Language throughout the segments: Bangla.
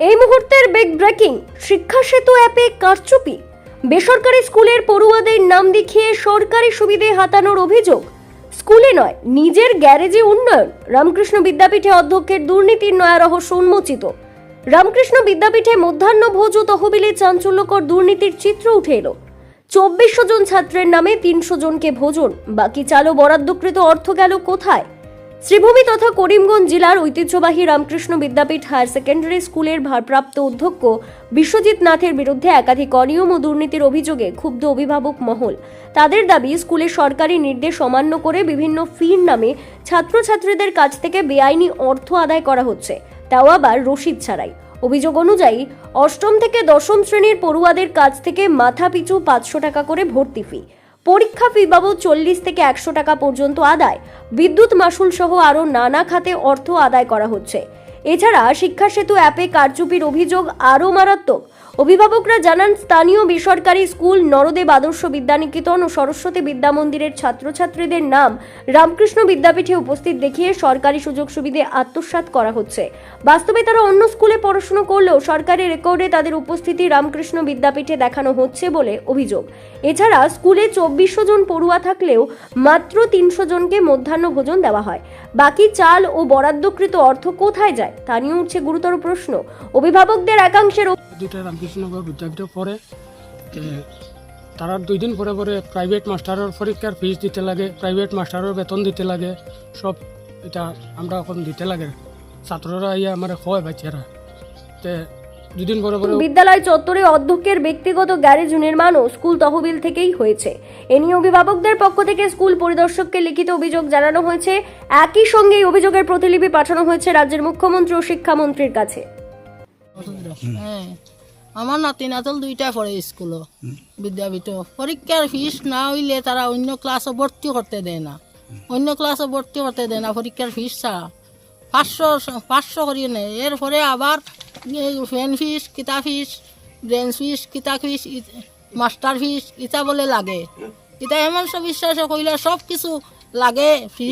এই মুহূর্তের বিগ ব্রেকিং শিক্ষা সেতু অ্যাপে কারচুপি। বেসরকারি স্কুলের পড়ুয়াদের নাম দেখিয়ে সরকারি সুবিধে হাতানোর অভিযোগ। স্কুলে নয়, নিজের গ্যারেজে উন্নয়ন। রামকৃষ্ণ বিদ্যাপীঠে অধ্যক্ষের দুর্নীতির নয়া রহস্য উন্মোচিত। রামকৃষ্ণ বিদ্যাপীঠে মধ্যাহ্ন ভোজ ও তহবিলে চাঞ্চল্যকর দুর্নীতির চিত্র উঠে এলো। চব্বিশশো জন ছাত্রের নামে তিনশো জনকে ভোজন। বাকি চালও বরাদ্দকৃত অর্থ গেল কোথায়? শ্রীভূমি তথা করিমগঞ্জ জেলার ঐতিহ্যবাহী রামকৃষ্ণ বিদ্যাপীঠ হায়ার সেকেন্ডারি স্কুলের ভারপ্রাপ্ত অধ্যক্ষ বিশ্বজিৎ নাথের বিরুদ্ধে একাধিক অনিয়ম ও দুর্নীতির অভিযোগে ক্ষুব্ধ অভিভাবক মহল। তাদের দাবি, স্কুলে সরকারি নির্দেশ অমান্য করে বিভিন্ন ফির নামে ছাত্রছাত্রীদের কাছ থেকে বেআইনি অর্থ আদায় করা হচ্ছে। তাও আবার রসিদ ছাড়াই। অভিযোগ অনুযায়ী, অষ্টম থেকে দশম শ্রেণির পড়ুয়াদের কাছ থেকে মাথা পিছু পাঁচশো টাকা করে ভর্তি ফি। পরীক্ষা ফি বাবদ চল্লিশ থেকে একশো টাকা পর্যন্ত আদায়। বিদ্যুৎ মাসুল সহ আরও নানা খাতে অর্থ আদায় করা হচ্ছে। এছাড়া শিক্ষা সেতু অ্যাপে কারচুপির অভিযোগ আরও মারাত্মক। অভিভাবকরা জানান, স্থানীয় বেসরকারি স্কুল নরদেব আদর্শ বিদ্যানিকেতন ও সরস্বতী বিদ্যা মন্দিরের ছাত্রছাত্রীদের নাম রামকৃষ্ণ বিদ্যাপীঠে উপস্থিত দেখিয়ে সরকারি সুযোগ সুবিধে আত্মসাৎ করা হচ্ছে। বাস্তবে তারা অন্য স্কুলে পড়াশুনো করলেও সরকারি রেকর্ডে তাদের উপস্থিতি রামকৃষ্ণ বিদ্যাপীঠে দেখানো হচ্ছে বলে অভিযোগ। এছাড়া স্কুলে চব্বিশশো জন পড়ুয়া থাকলেও মাত্র তিনশো জনকে মধ্যাহ্ন ভোজন দেওয়া হয়। বাকি চাল ও বরাদ্দকৃত অর্থ কোথায় যায়? তা নিয়ে উঠছে গুরুতর প্রশ্ন। অভিভাবকদের একাংশের দুইটা রামকৃষ্ণনগর বিদ্যাপীঠ পড়ে। তারা দুই দিন পরে পরে প্রাইভেট মাস্টারের পরীক্ষার ফিস দিতে লাগে প্রাইভেট মাস্টারের বেতন দিতে লাগে। সব এটা আমরা এখন দিতে লাগে। ছাত্ররা ইয়ে আমার হয় বাচ্চারা। দুদিন পরে পরে বিদ্যালয় চত্বরে অধ্যক্ষের ব্যক্তিগত গ্যারেজ নির্মাণও স্কুল তহবিল থেকেই হয়েছে। এ নিয়ে অভিভাবকদের পক্ষ থেকে স্কুল পরিদর্শককে লিখিত অভিযোগ জানানো হয়েছে। একই সঙ্গে এই অভিযোগের প্রতিলিপি পাঠানো হয়েছে রাজ্যের মুখ্যমন্ত্রী ও শিক্ষামন্ত্রীর কাছে। হ্যাঁ আমার নাতি নাতল দুইটা পড়ে স্কুলও বিদ্যাপীঠ পরীক্ষার ফিস না হইলে তারা অন্য ক্লাসে ভর্তি করতে দেয় না। অন্য ক্লাসে ভর্তি করতে দেয় না পরীক্ষার ফিস ছাড়া। পাঁচশো পাঁচশো করিয়ে নেয় এরপরে আবার ফ্যান ফিস কিতা ফিস ব্রেঞ্চ ফিস কিতা ফিস মাস্টার ফিস ইটা বলে লাগে। এমন সব বিশ্বাসে কইলে সব কিছু লাগে ফ্রি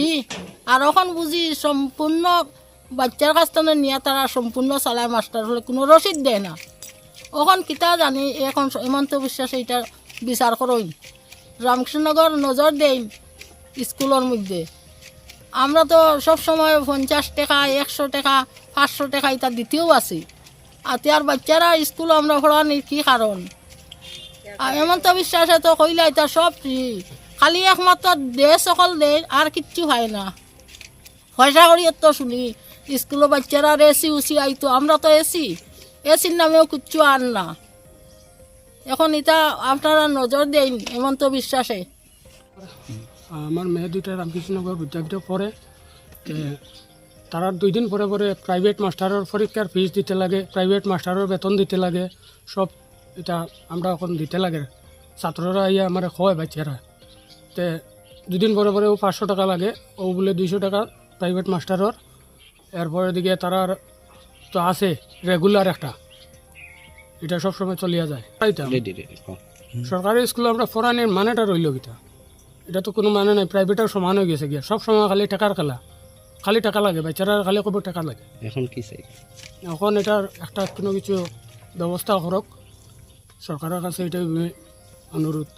আর এখন বুঝি সম্পূর্ণ বাচ্চার কাছ থেকে নিয়ে তারা সম্পূর্ণ চালায় মাস্টার হলে কোনো রসিদ দেয় না। এখন কিতা জানি, এখন হেমন্ত বিশ্বাস এইটা বিচার করই রামকৃষ্ণনগর নজর দেই স্কুলের মধ্যে। আমরা তো সব সময় পঞ্চাশ টাকা, একশো টাকা, পাঁচশো টাকা এটা দিতেও আছি। আর তার বাচ্চারা স্কুল আমরা পড়ানির কি কারণ? আর হেমন্ত বিশ্বাসে তো কইলে এটা সব খালি একমাত্র দে সকল দে আর কিচ্ছু হয় না। পয়সা করি তো শুনি স্কুলের বাচ্চারা এসি, উসি আইতো আমরা তো এসি। এসির নামেও কিচ্ছু আর না। এখন এটা আপনারা নজর দেন হেমন্ত বিশ্বাসে। আমার মেয়ে দুইটা রামকৃষ্ণনগর বিদ্যাপীঠ পড়ে। তে তারা দুই দিন পরে পরে প্রাইভেট মাস্টারের পরীক্ষার ফিস দিতে লাগে প্রাইভেট মাস্টারের বেতন দিতে লাগে সব এটা আমরা এখন দিতে লাগে। ছাত্ররা ইয়ে আমার হয় বাচ্চারা তে দুদিন পরে পরে ও পাঁচশো টাকা লাগে ও বলে দুইশো টাকা প্রাইভেট মাস্টারের এরপরে দিকে তারার তো আছে রেগুলার একটা। এটা সবসময় চলিয়া যায়। সরকারি স্কুলে আমরা পড়ানির মানেটা রইল কিটা এটা তো কোনো মানে নাই প্রাইভেটের সমান হয়ে গেছে গিয়া। সব সময় খালি টাকার খেলা। খালি টাকা লাগে বাচ্চারা খালি কবে টাকা লাগে। এখন কি চাই? এখন এটার একটা কোনো কিছু ব্যবস্থা করক সরকারের কাছে এটাই অনুরোধ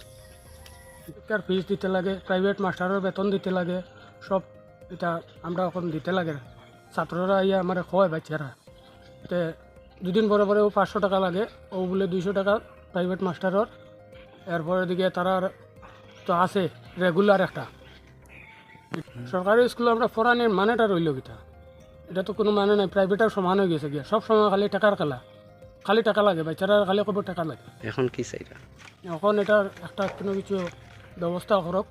শিক্ষার ফিস দিতে লাগে প্রাইভেট মাস্টারের বেতন দিতে লাগে সব এটা আমরা এখন দিতে লাগে। ছাত্ররা ইয়ে আমার হয় বাচ্চারা তে দুদিন পরে পরে ও পাঁচশো টাকা লাগে ও বলে দুইশো টাকা প্রাইভেট মাস্টারের এরপরে দিকে তারার তো আছে রেগুলার একটা। সরকারি স্কুলে আমরা পড়ানির মানেটা রইল কিটা? এটা তো কোনো মানে নাই প্রাইভেটের সমান হয়ে গেছে গিয়া। সব সময় খালি টাকার খেলা। খালি টাকা লাগে বাচ্চারা খালি কবে টাকা লাগে। এখন কি চাই এখন এটার একটা কোনো কিছু ব্যবস্থা করক।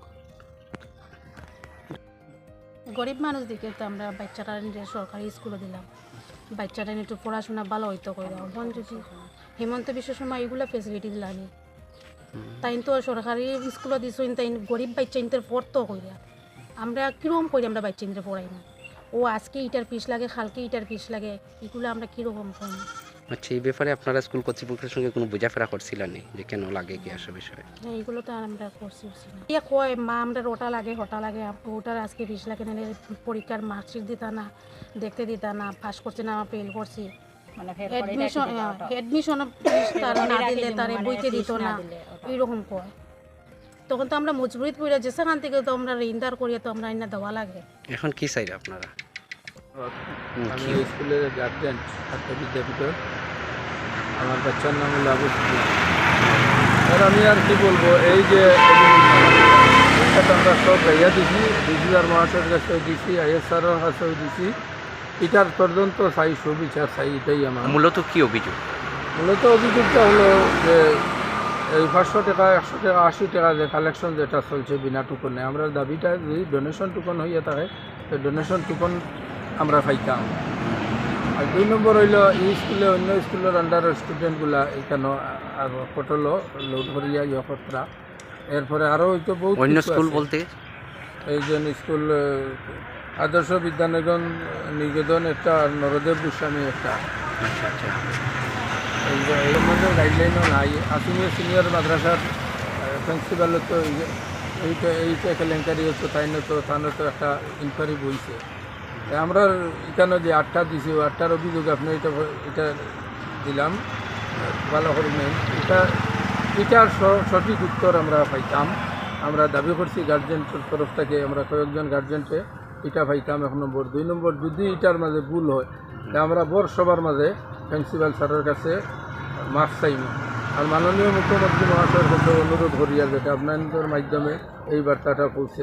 গরিব মানুষ দিকে তো আমরা বাচ্চারা সরকারি স্কুলে দিলাম। বাচ্চারা একটু পড়াশোনা ভালো হইতো করে এখন যদি হেমন্ত বিশ্ব সময় এগুলো ফেসিলিটি দিলাম তাই তো সরকারি স্কুলে দিছো তাই গরিব বাচ্চা ইন্টার পড়তো কইরা। আমরা কীরকম করি আমরা বাচ্চা ইন্টার পড়াই না? ও আজকে ইটার পিস লাগে কালকে ইটার পিস লাগে এগুলো আমরা কীরকম করি? আচ্ছা এই ব্যাপারে আপনারা স্কুল কর্তৃপক্ষের সঙ্গে কোনো বোঝাফেরা করছিলেন যে কেন লাগে কি আসে বিষয়ে? হ্যাঁ এগুলো তো আর আমরা করছি ইয়ে কয় মা আমরা ওটা লাগে ওটা লাগে ওটার আজকে বিশ লাগে নাহলে পরীক্ষার মার্কশিট দিতা না দেখতে দিতা না পাস করছি না ফেল করছি। অ্যাডমিশন অ্যাডমিশন তারা না দিলে তারে বইতে দিত না এইরকম কয়। তখন তো আমরা মজবুরিত পড়ে যে সেখান থেকে তো আমরা ইন্দার করিয়ে তো আমরা ইন্না দেওয়া লাগে। এখন কি চাই আপনারা? আমি স্কুলের গার্জেন ছাত্র বিদ্যাপীঠের। আমার বাচ্চার নাম হলো আবু। আর আমি আর কি বলব এই যে আমরা সব গাইয়া দিছি ডিজিটাল মহাশয়ের কাছেও দিছি আইএসআরের কাছেও দিছি। এটার তদন্ত চাই সুবিচার চাই এটাই আমার। মূলত কি অভিযোগ? মূলত অভিযোগটা হলো যে এই পাঁচশো টাকা একশো টাকা আশি টাকা যে কালেকশন যেটা চলছে বিনা টুকনে আমরা দাবিটা যদি ডোনেশন টুকন হইয়া থাকে সেই ডোনেশন টুকন আমরা পাইতাম। আর দুই নম্বর হইল এই স্কুলে অন্য স্কুলের আন্ডারের স্টুডেন্টগুলা এখানে আর পটলো লোড করিয়া ইয়ে কর্তরা। এরপরে আরও হয়তো বহুত অন্য স্কুল বলতে? এই যে স্কুল আদর্শ বিদ্যানিকেতন নিকেতন একটা আর নরদেব গোস্বামী একটা। আচ্ছা আচ্ছা। সম্বন্ধে গাইডলাইনও নাই। আসিমি সিনিয়র মাদ্রাসার প্রিন্সিপালও তো এইটা এইটা কেলেঙ্কারি হচ্ছে তাই তো তাহলে তো একটা ইনকোয়ারি বইছে। আমরা এখানে যে আটটা দিছি আটটার অভিযোগ আপনি এটা এটা দিলাম, ভালো করে নেন। এটা, এটার সঠিক উত্তর আমরা পাইতাম। আমরা দাবি করছি গার্জেন্টের তরফ থেকে, আমরা কয়েকজন গার্জেন্টে এটা পাইতাম এক নম্বর। দুই নম্বর, যদি এটার মাঝে ভুল হয় আমরা বর সবার মাঝে প্রিন্সিপাল স্যারের কাছে মাফ চাইব আর মাননীয় মুখ্যমন্ত্রী মহাশয়ের কাছে অনুরোধ করি আর আপনাদের মাধ্যমে এই বার্তাটা পৌঁছে।